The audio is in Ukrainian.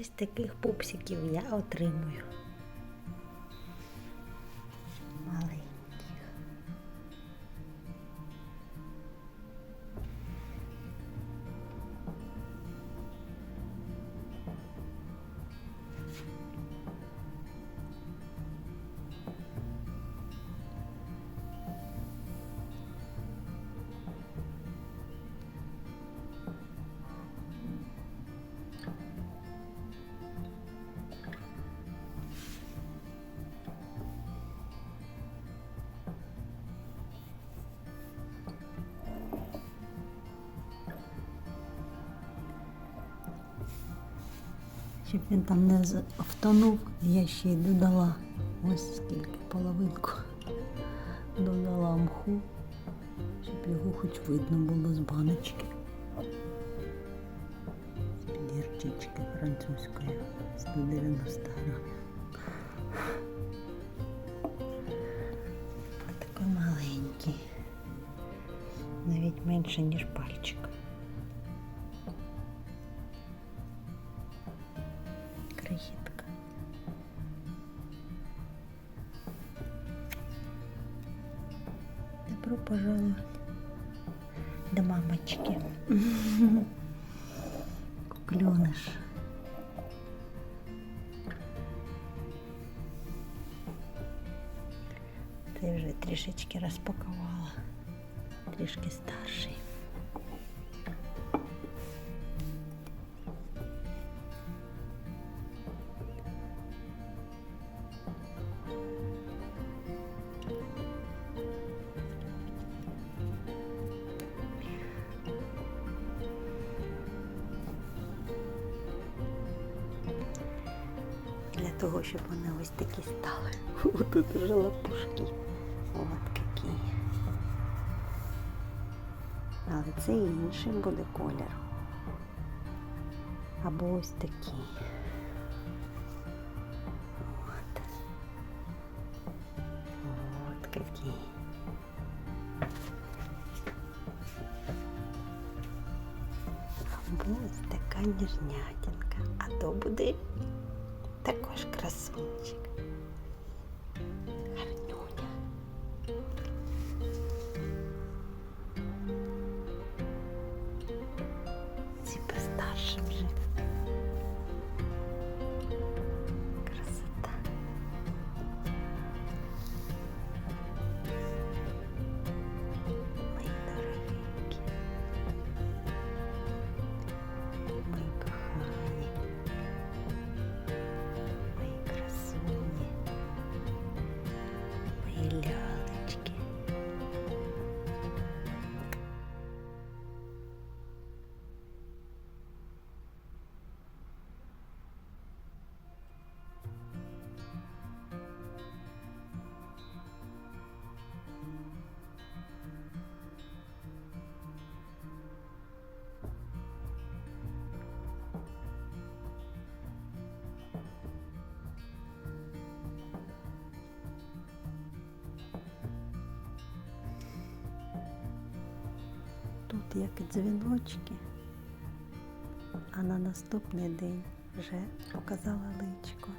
Ось таких пупсиків я отримую. Щоб він там не втонув, я ще й додала ось скільки половинку. Додала мху, щоб його хоч видно було з баночки. З підірчички французької 190 грамів. Такий маленький. Навіть менше, ніж пальчик. Добро пожаловать до мамочки. Кукленыш. Ти вже трішечки розпакувала. Трішки старший. Того, щоб вони ось такі стали. Тут вже лапушки. От такі. Але це інший буде колір. Або ось такий. От. От який. Або ось така ніжнятинка. А то буде також красунчик. Гарнюня. Ці постарше вже. Як дзвіночки, а на наступний день вже показала личко.